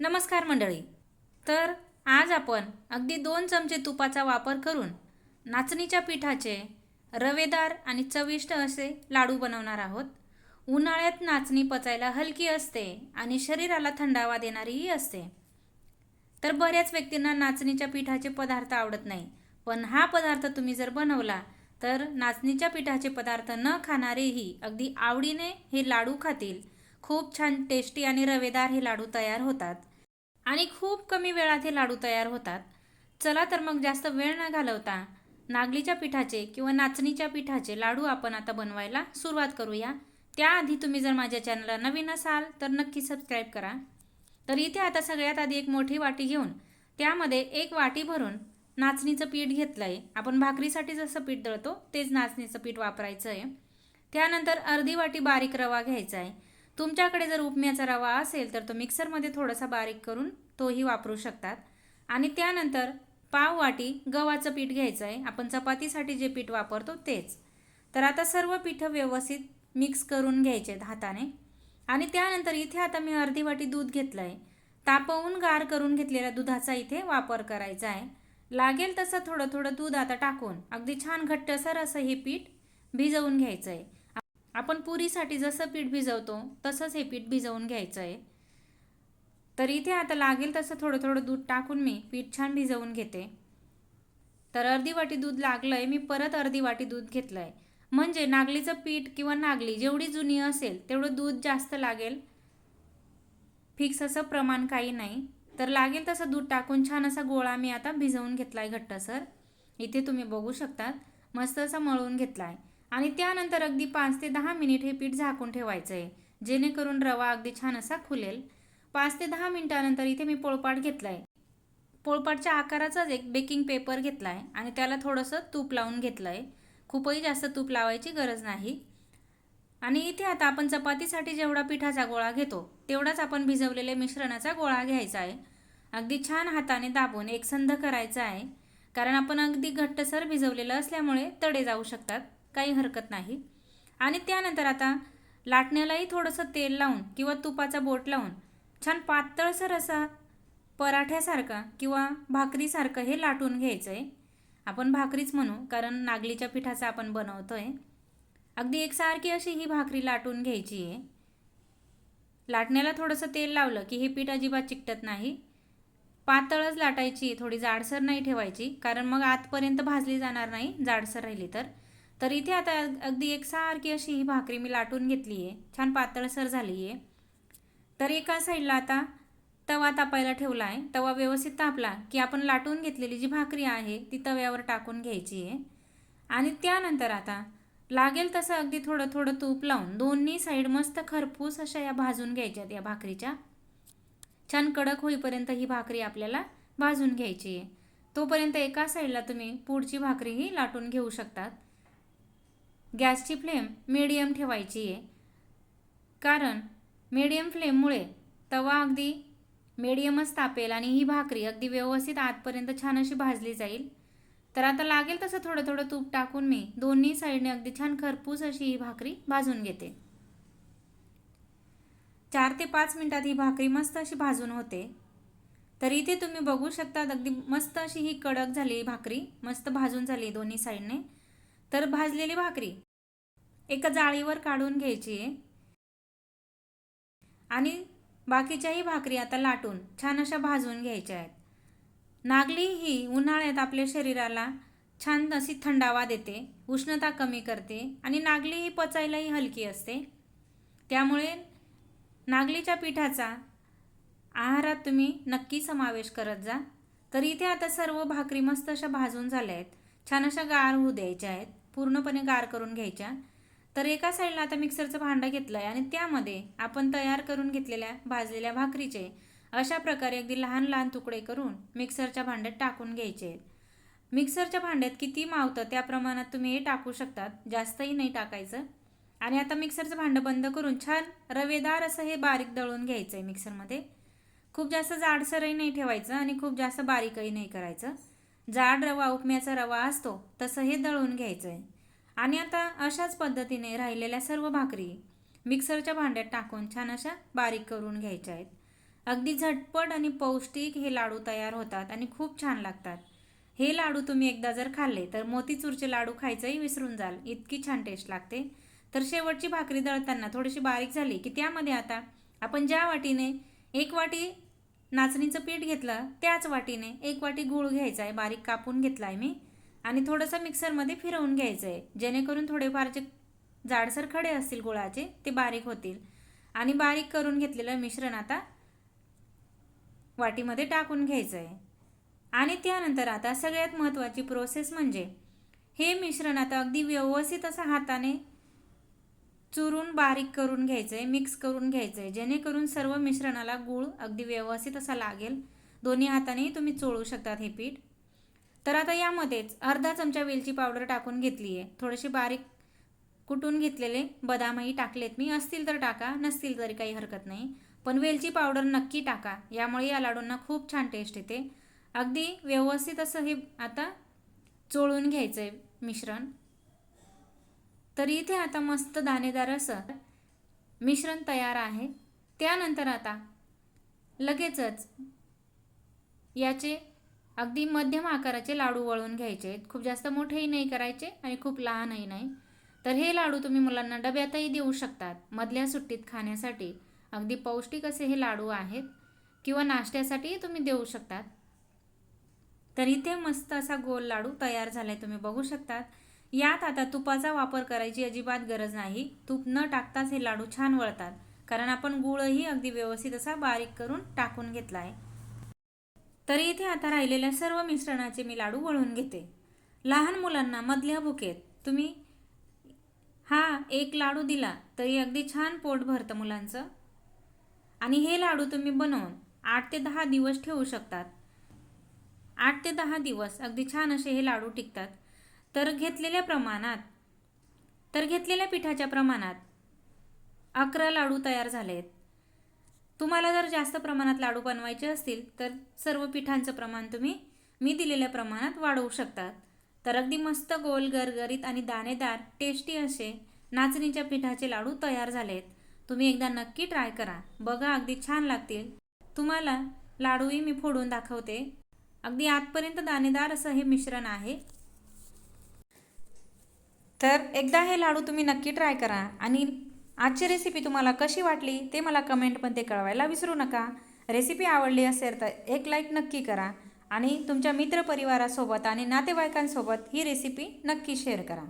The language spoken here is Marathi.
नमस्कार मंडळी. तर आज आपण अगदी दोन चमचे तुपाचा वापर करून नाचणीच्या पिठाचे रवेदार आणि चविष्ट असे लाडू बनवणार आहोत. उन्हाळ्यात नाचणी पचायला हलकी असते आणि शरीराला थंडावा देणारीही असते. तर बऱ्याच व्यक्तींना नाचणीच्या पिठाचे पदार्थ आवडत नाही पण हा पदार्थ तुम्ही जर बनवला तर नाचणीच्या पिठाचे पदार्थ न खाणारेही अगदी आवडीने हे लाडू खातील. खूप छान टेस्टी आणि रवेदार हे लाडू तयार होतात. आणि खूप कमी वेळात हे लाडू तयार होतात. चला तर मग जास्त वेळ न घालवता नागलीच्या पिठाचे किंवा नाचणीच्या पिठाचे लाडू आपण आता बनवायला सुरुवात करूया. त्याआधी तुम्ही जर माझ्या चॅनलला नवीन असाल तर नक्की सबस्क्राईब करा. तर इथे आता सगळ्यात आधी एक मोठी वाटी घेऊन त्यामध्ये एक वाटी भरून नाचणीचं पीठ घेतलं आहे आपण भाकरीसाठी जसं पीठ दळतो तेच नाचणीचं पीठ वापरायचं आहे त्यानंतर अर्धी वाटी बारीक रवा घ्यायचा आहे तुमच्याकडे जर उपम्याचा रवा असेल तर तो मिक्सरमध्ये थोडासा बारीक करून तोही वापरू शकतात. आणि त्यानंतर पाव वाटी गव्हाचं पीठ घ्यायचं आहे. आपण चपातीसाठी जे पीठ वापरतो तेच. तर आता सर्व पिठं व्यवस्थित मिक्स करून घ्यायचे हाताने. आणि त्यानंतर इथे आता मी अर्धी वाटी दूध घेतलं आहे. तापवून गार करून घेतलेल्या दुधाचा इथे वापर करायचा आहे. लागेल तसं थोडं थोडं दूध आता टाकून अगदी छान घट्टसर असं हे पीठ भिजवून घ्यायचं आहे. आपण पुरीसाठी जसं पीठ भिजवतो तसंच हे पीठ भिजवून घ्यायचं आहे तर इथे आता लागेल तसं थोडं थोडं दूध टाकून मी पीठ छान भिजवून घेते. तर अर्धी वाटी दूध लागलं आहे मी परत अर्धी वाटी दूध घेतलं आहे म्हणजे नागलीचं पीठ किंवा नागली जेवढी जुनी असेल तेवढं दूध जास्त लागेल. फिक्स असं प्रमाण काही नाही. तर लागेल तसं दूध टाकून छान असा गोळा मी आता भिजवून घेतला आहे घट्टसर. इथे तुम्ही बघू शकतात मस्त असा मळून घेतला आहे आणि त्यानंतर अगदी पाच ते दहा मिनिट हे पीठ झाकून ठेवायचं आहे जेणेकरून रवा अगदी छान असा खुलेल. पाच ते दहा मिनिटानंतर इथे मी पोळपाट घेतला आहे पोळपाटच्या आकाराचाच एक बेकिंग पेपर घेतला आहे आणि त्याला थोडंसं तूप लावून घेतलं आहे खूपही जास्त तूप लावायची गरज नाही. आणि इथे आता आपण चपातीसाठी जेवढा पिठाचा गोळा घेतो तेवढाच आपण भिजवलेल्या मिश्रणाचा गोळा घ्यायचा आहे अगदी छान हाताने दाबून एकसंध करायचा आहे कारण आपण अगदी घट्टसर भिजवलेलं असल्यामुळे तडे जाऊ शकतात. काही हरकत नाही. आणि त्यानंतर आता लाटण्यालाही थोडंसं तेल लावून किंवा तुपाचा बोट लावून छान पातळसर असा पराठ्यासारखा किंवा भाकरीसारखं हे लाटून घ्यायचं आहे आपण भाकरीच म्हणू कारण नागलीच्या पिठाचा आपण बनवतो आहे अगदी एकसारखी अशी ही भाकरी लाटून घ्यायची आहे लाटण्याला थोडंसं तेल लावलं की हे पीठ अजिबात चिकटत नाही. पातळच लाटायची थोडी जाडसर नाही ठेवायची कारण मग आतपर्यंत भाजली जाणार नाही जाडसर राहिली तर. तर इथे आता अगदी एकसारखी अशी ही भाकरी मी लाटून घेतली आहे छान पातळसर झाली आहे तर एका साईडला आता तवा तापायला ठेवला आहे तवा व्यवस्थित तापला की आपण लाटून घेतलेली जी भाकरी आहे ती तव्यावर टाकून घ्यायची आहे आणि त्यानंतर आता लागेल तसं अगदी थोडं थोडं तूप लावून दोन्ही साईड मस्त खरपूस अशा या भाजून घ्यायच्यात या भाकरीच्या. छान कडक होईपर्यंत ही भाकरी आपल्याला भाजून घ्यायची आहे तोपर्यंत एका साईडला तुम्ही पुढची भाकरीही लाटून घेऊ शकतात. गॅसची फ्लेम मीडियम ठेवायची आहे. कारण मीडियम फ्लेममुळे तवा अगदी मीडियमच तापेल आणि ही भाकरी अगदी व्यवस्थित आतपर्यंत छान अशी भाजली जाईल. तर आता लागेल तसं थोडं थोडं तूप टाकून मी दोन्ही साईडने अगदी छान खरपूस अशी ही भाकरी भाजून घेते. चार ते पाच मिनटात ही भाकरी मस्त अशी भाजून होते. तर इथे तुम्ही बघू शकता अगदी मस्त अशी ही कडक झाली भाकरी मस्त भाजून झाली दोन्ही साईडने तर भाजलेली भाकरी. एका जाळीवर काढून घ्यायची. आहे आणि बाकीच्याही भाकरी आता लाटून छान अशा भाजून घ्यायच्या आहेत. नागली ही उन्हाळ्यात आपल्या शरीराला छान अशी थंडावा देते उष्णता कमी करते आणि नागली ही पचायलाही हलकी असते. त्यामुळे नागलीच्या पिठाचा आहारात तुम्ही नक्की समावेश करत जा. तर इथे आता सर्व भाकरी मस्त अशा भाजून झाल्या आहेत. छान अशा गार होऊ द्यायच्या आहेत. पूर्णपणे गार करून घ्यायच्या. तर एका साईडला आता मिक्सरचं भांडं घेतलं आहे आणि त्यामध्ये आपण तयार करून घेतलेल्या भाजलेल्या भाकरीचे अशा प्रकारे अगदी लहान लहान तुकडे करून मिक्सरच्या भांड्यात टाकून घ्यायचे. आहेत मिक्सरच्या भांड्यात किती मावतं त्या प्रमाणात तुम्ही हे टाकू शकतात. जास्तही नाही टाकायचं. आणि आता मिक्सरचं भांडं बंद करून छान रवेदार असं हे बारीक दळून घ्यायचं आहे मिक्सरमध्ये. खूप जास्त जाडसरही नाही ठेवायचं आणि खूप जास्त बारीकही नाही करायचं. जाड रवा उपम्याचा रवा असतो तसं हे दळून घ्यायचं आहे आणि आता अशाच पद्धतीने राहिलेल्या सर्व भाकरी मिक्सरच्या भांड्यात टाकून छान अशा बारीक करून घ्यायच्या आहेत. अगदी झटपट आणि पौष्टिक हे लाडू तयार होतात आणि खूप छान लागतात. हे लाडू तुम्ही एकदा जर खाल्ले तर मोतीचूरचे लाडू खायचंही विसरून जाल. इतकी छान टेस्ट लागते. तर शेवटची भाकरी दळताना थोडीशी बारीक झाली की त्यामध्ये आता आपण ज्या वाटीने एक वाटी नाचणीचं पीठ घेतलं त्याच वाटीने एक वाटी गूळ घ्यायचा आहे बारीक कापून घेतला आहे मी. आणि थोडंसं मिक्सरमध्ये फिरवून घ्यायचं आहे जेणेकरून थोडेफार जे जाडसर खडे असतील गुळाचे ते बारीक होतील. आणि बारीक करून घेतलेलं मिश्रण आता वाटीमध्ये टाकून घ्यायचं आहे आणि त्यानंतर आता सगळ्यात महत्त्वाची प्रोसेस म्हणजे हे मिश्रण आता अगदी व्यवस्थित असं हाताने चुरून बारीक करून घ्यायचं आहे मिक्स करून घ्यायचं आहे जेणेकरून सर्व मिश्रणाला गूळ अगदी व्यवस्थित असा लागेल. दोन्ही हातानेही तुम्ही चोळू शकतात हे पीठ. तर आता यामध्येच अर्धा चमचा वेलची पावडर टाकून घेतली आहे थोडेसे बारीक कुटून घेतलेले बदामही टाकलेत मी. असतील तर टाका नसतील तरी काही हरकत नाही. पण वेलची पावडर नक्की टाका. यामुळे या लाडूंना खूप छान टेस्ट येते. अगदी व्यवस्थित असं हे आता चोळून घ्यायचं आहे मिश्रण. तर इथे आता मस्त दाणेदार असं मिश्रण तयार आहे. त्यानंतर आता लगेचच याचे अगदी मध्यम आकाराचे लाडू वळून घ्यायचे आहेत. खूप जास्त मोठेही नाही करायचे आणि खूप लहानही नाही. तर हे लाडू तुम्ही मुलांना डब्यातही देऊ शकतात. मधल्या सुट्टीत खाण्यासाठी अगदी पौष्टिक असे हे लाडू आहेत किंवा नाश्त्यासाठीही तुम्ही देऊ शकतात. तर इथे मस्त असा गोल लाडू तयार झाला आहे तुम्ही बघू शकतात. यात आता तुपाचा वापर करायची अजिबात गरज नाही. तूप न टाकताच हे लाडू छान वळतात. कारण आपण गुळही अगदी व्यवस्थित असा बारीक करून टाकून घेतला आहे तरी इथे आता राहिलेल्या सर्व मिश्रणाचे मी लाडू वळून घेते. लहान मुलांना मधल्या भुकेत तुम्ही हा एक लाडू दिला तरी अगदी छान पोट भरतं मुलांचं. आणि हे लाडू तुम्ही बनवून आठ ते दहा दिवस ठेवू शकतात. आठ ते दहा दिवस अगदी छान असे हे लाडू टिकतात. तर घेतलेल्या प्रमाणात तर घेतलेल्या पिठाच्या प्रमाणात अकरा लाडू तयार झाले आहेत तुम्हाला जर जास्त प्रमाणात लाडू बनवायचे असतील तर सर्व पिठांचं प्रमाण तुम्ही मी दिलेल्या प्रमाणात वाढवू शकतात. तर अगदी मस्त गोल गरगरीत आणि दाणेदार टेस्टी असे नाचणीच्या पिठाचे लाडू तयार झाले आहेत तुम्ही एकदा नक्की ट्राय करा. बघा अगदी छान लागतील. तुम्हाला लाडूही मी फोडून दाखवते. अगदी आतपर्यंत दाणेदार असं हे मिश्रण आहे. तर एकदा हे लाडू तुम्ही नक्की ट्राय करा. आणि आजची रेसिपी तुम्हाला कशी वाटली ते मला कमेंटमध्ये कळवायला विसरू नका. रेसिपी आवडली असेल तर एक लाईक नक्की करा. आणि तुमच्या मित्रपरिवारासोबत आणि नातेवाईकांसोबत ही रेसिपी नक्की शेअर करा.